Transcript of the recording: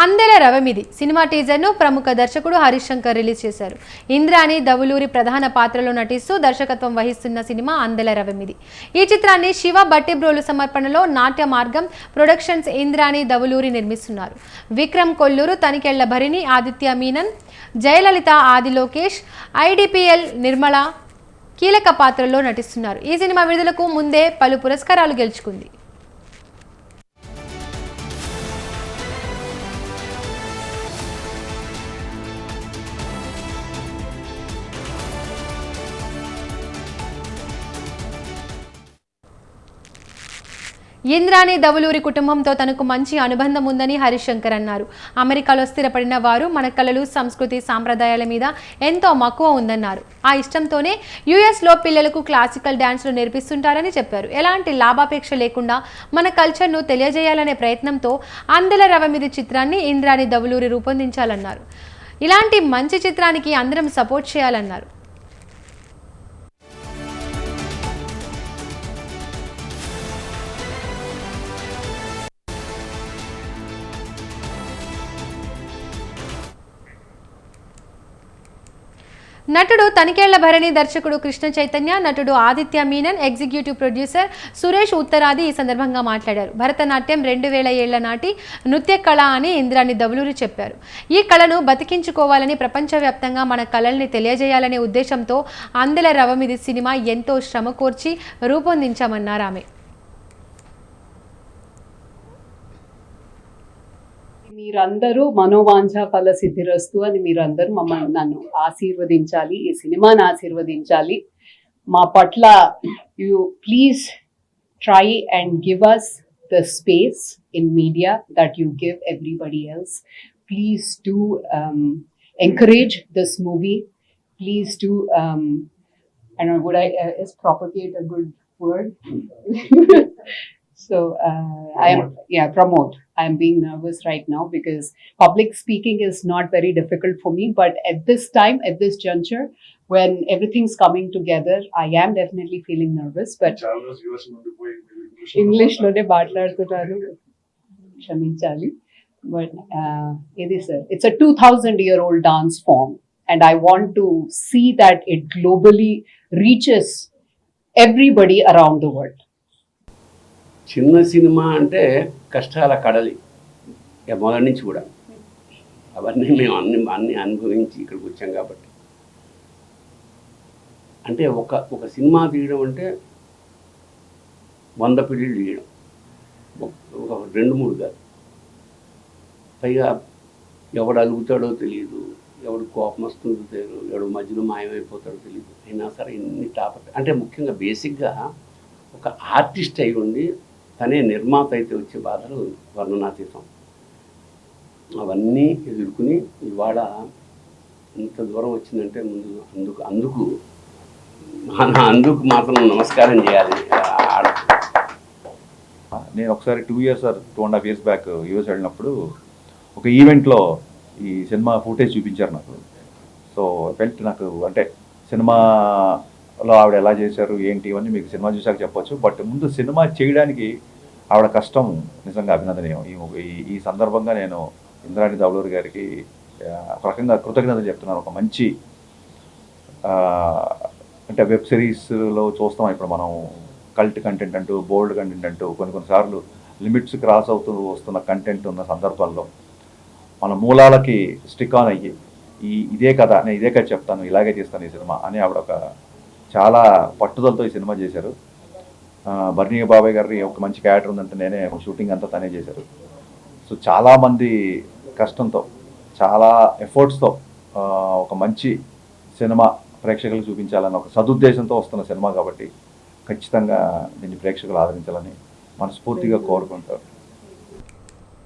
Andela రవమిది. Cinema టీజర్ను ప్రముఖ దర్శకుడు Harish Shankar release చేశారు. ఇంద్రాని దవులూరి ప్రధాన పాత్రలో నటిస్తూ దర్శకత్వం వహిస్తున్న సినిమా అందెల రవమిది. ఈ చిత్రాన్ని శివ బట్టిబ్రోలు సమర్పణలో నాట్య మార్గం ప్రొడక్షన్స్ ఇంద్రాని దవులూరి నిర్మిస్తున్నారు. విక్రమ్ కొల్లూరు తనికెళ్ళ భరిణి ఆదిత్య మీనన్ జయలలిత ఆది లోకేష్ ఐడిపిఎల్ నిర్మల కీలక పాత్రల్లో నటిస్తున్నారు. ఈ సినిమా విడుదలకు ముందే పలు పురస్కారాలు గెలుచుకుంది. ఇంద్రాణి దవులూరి కుటుంబంతో తనకు మంచి అనుబంధం ఉందని హరిశంకర్ అన్నారు. అమెరికాలో స్థిరపడిన వారు మన కళలు సంస్కృతి సాంప్రదాయాల మీద ఎంతో మక్కువ ఉందన్నారు. ఆ ఇష్టంతోనే యుఎస్లో పిల్లలకు క్లాసికల్ డ్యాన్స్లు నేర్పిస్తుంటారని చెప్పారు. ఎలాంటి లాభాపేక్ష లేకుండా మన కల్చర్ను తెలియజేయాలనే ప్రయత్నంతో అందెల రవమిది చిత్రాన్ని ఇంద్రాణి దవులూరి రూపొందించాలన్నారు. ఇలాంటి మంచి చిత్రానికి అందరం సపోర్ట్ చేయాలన్నారు. నటుడు తనికేళ్ళ భరణి దర్శకుడు కృష్ణ చైతన్య నటుడు ఆదిత్య మీనన్ ఎగ్జిక్యూటివ్ ప్రొడ్యూసర్ సురేష్ ఉత్తరాది ఈ సందర్భంగా మాట్లాడారు. భరతనాట్యం రెండు వేల ఏళ్ళ నాటి నృత్య కళ అని ఇంద్రాణి దవులూరు చెప్పారు. ఈ కళను బతికించుకోవాలని ప్రపంచవ్యాప్తంగా మన కళల్ని తెలియజేయాలనే ఉద్దేశంతో అందెల రవమిది సినిమా ఎంతో శ్రమ కోర్చి రూపొందించామన్నారు ఆమె. మీరందరూ మనోవాంఛ ఫల సిద్ధిరస్తు అని మీరందరూ మమ్మల్ని నన్ను ఆశీర్వదించాలి ఈ సినిమాని ఆశీర్వదించాలి మా పట్ల you please try and give us the space in media that you give everybody else please to encourage this movie please to I don't know, would I uh, is propagate a good word? so uh, I am yeah promote. I am being nervous right now because public speaking is not very difficult for me. But at this time, at this juncture, when everything's coming together, I am definitely feeling nervous. But చాలా US నుండి పోయి మీరు English English లోనే మాట్లాడుతున్నారు క్షమించాలి but ఇది sir it's a two thousand year old dance form and I want to see that it globally reaches everybody around the world చిన్న cinema అంటే కష్టాల కడలి. ఇక మొదటి నుంచి కూడా. అవన్నీ మేము అన్ని అన్ని అనుభవించి ఇక్కడికి వచ్చాం కాబట్టి. అంటే ఒక ఒక సినిమా తీయడం అంటే వంద పిల్లలు తీయడం. ఒక- రెండు మూడు కాదు. పైగా ఎవడు అలుగుతాడో తెలియదు ఎవడు కోపం వస్తుందో తెలియదు ఎవడు మధ్యలో మాయమైపోతాడో తెలియదు అయినా సరే ఇన్ని తాపత్ర అంటే ముఖ్యంగా బేసిక్గా ఒక ఆర్టిస్ట్ అయి ఉండి తనే నిర్మాత అయితే వచ్చే బాధలు వర్ణనాతీతం. అవన్నీ ఎదుర్కొని ఇవాళ ఇంత దూరం వచ్చిందంటే ముందు అందుకు అందుకు అందుకు మాత్రం నమస్కారం చేయాలి. నేను ఒకసారి two years or two and half years back US వెళ్ళినప్పుడు ఒక ఈవెంట్లో ఈ సినిమా ఫుటేజ్ చూపించారు నాకు. సో ఫెల్ట్ నాకు అంటే సినిమా లో ఆవిడ ఎలా చేశారు ఏంటి ఇవన్నీ మీకు సినిమా చూశాక చెప్పొచ్చు. బట్ ముందు సినిమా చేయడానికి ఆవిడ కష్టం నిజంగా అభినందనీయం. ఈ ఈ- సందర్భంగా నేను ఇంద్రాణి దౌలూరు గారికి ఒక రకంగా కృతజ్ఞతలు చెప్తున్నాను. ఒక మంచి అంటే వెబ్ సిరీస్లో చూస్తాం. ఇప్పుడు మనం కల్ట్ కంటెంట్ అంటూ బోల్డ్ కంటెంట్ అంటూ కొన్ని కొన్నిసార్లు లిమిట్స్ క్రాస్ అవుతూ వస్తున్న కంటెంట్ ఉన్న సందర్భాల్లో మన మూలాలకి స్టిక్ ఆన్ అయ్యి ఈ ఇదే కథ నేను ఇదే కథ చెప్తాను ఇలాగే చేస్తాను ఈ సినిమా అని ఆవిడ ఒక చాలా పట్టుదలతో ఈ సినిమా చేశారు. బర్నీయ బాబాయ్ గారి ఒక మంచి క్యారెక్టర్ ఉందంటే నేనే షూటింగ్ అంతా తనే చేశారు. సో చాలామంది కష్టంతో చాలా ఎఫర్ట్స్తో ఒక మంచి సినిమా ప్రేక్షకులకు చూపించాలని ఒక సదుద్దేశంతో వస్తున్న సినిమా కాబట్టి ఖచ్చితంగా దీన్ని ప్రేక్షకులు ఆదరించాలని మనస్ఫూర్తిగా కోరుకుంటారు.